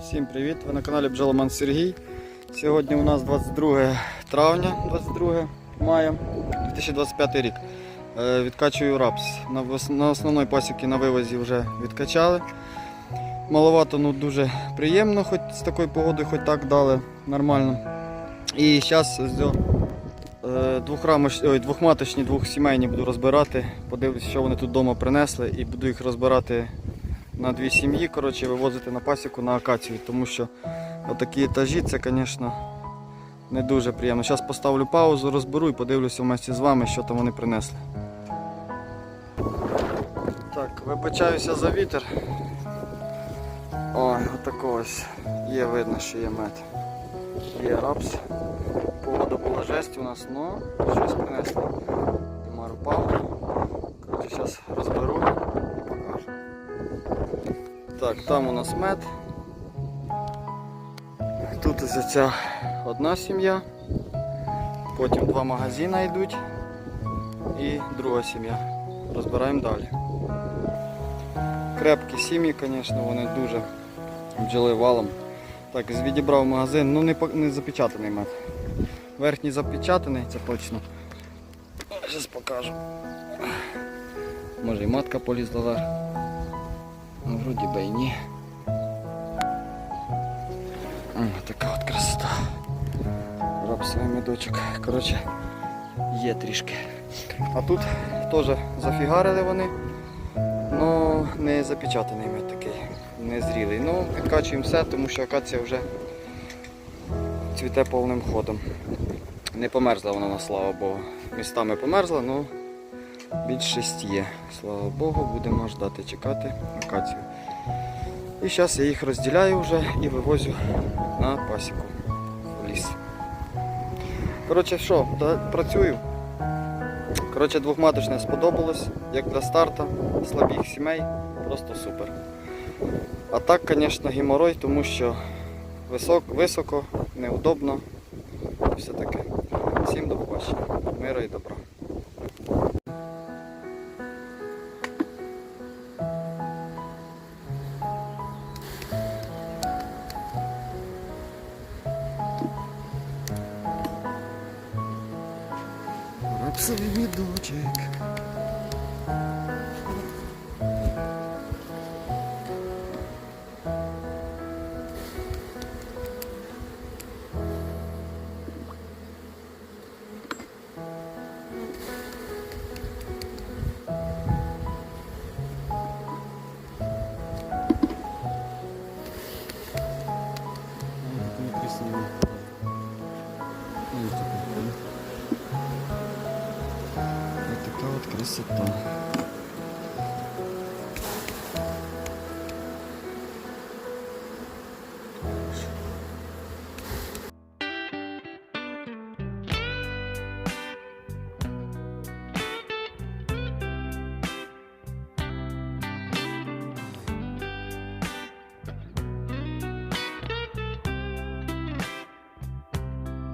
Всім привіт! Ви на каналі Бджоломан Сергій. Сьогодні у нас 22 травня, 22 мая 2025 рік. Е, Відкачую рапс. На, основній пасіки на вивозі вже відкачали. Маловато, ну дуже приємно, хоч з такою погодою, хоч так дали нормально. І зараз. Ой, двохматочні, двохсімейні буду розбирати. Подивлюсь, що вони тут вдома принесли, і буду їх розбирати на дві сім'ї, коротше, вивозити на пасіку на акацію, тому що отакі етажі це, звісно, не дуже приємно. Зараз поставлю паузу, розберу і подивлюся вместе з вами, що там вони принесли. Так, вибачаюся за вітер. Ой, отако ось. Є видно, що є мед. Є рапс. Погода була жесть у нас, але щось принесли. Комар упав. Коротше, зараз розберу. Так, там у нас мед. Тут ось ця одна сім'я, потім два магазини йдуть і друга сім'я. Розбираємо далі. Крепкі сім'ї, звісно, вони дуже бджоли валом. Так, відібрав магазин, ну не, не запечатаний мед. Верхній запечатаний, це точно. Зараз покажу. Може і матка полізла вверх. Вроді би і ні. О, така от красота. Рапсовий медочок. Коротше, є трішки. А тут теж зафігарили вони. Ну, не запечатаний мед такий, не зрілий. Ну, відкачуємо все, тому що акація вже цвіте повним ходом. Не померзла вона, на слава Богу. Містами померзла, ну більшість є. Слава Богу, будемо ждати, чекати акацію. І зараз я їх розділяю вже і вивозю на пасіку в ліс. Коротше, що, працюю. Коротше, двохматочне сподобалось, як для старта, слабих сімей, просто супер. А так, звісно, геморой, тому що висок, високо, неудобно все таке. Всім до побачення. Мира і добра. цей відочок. Дмитрий Снимов. Красота.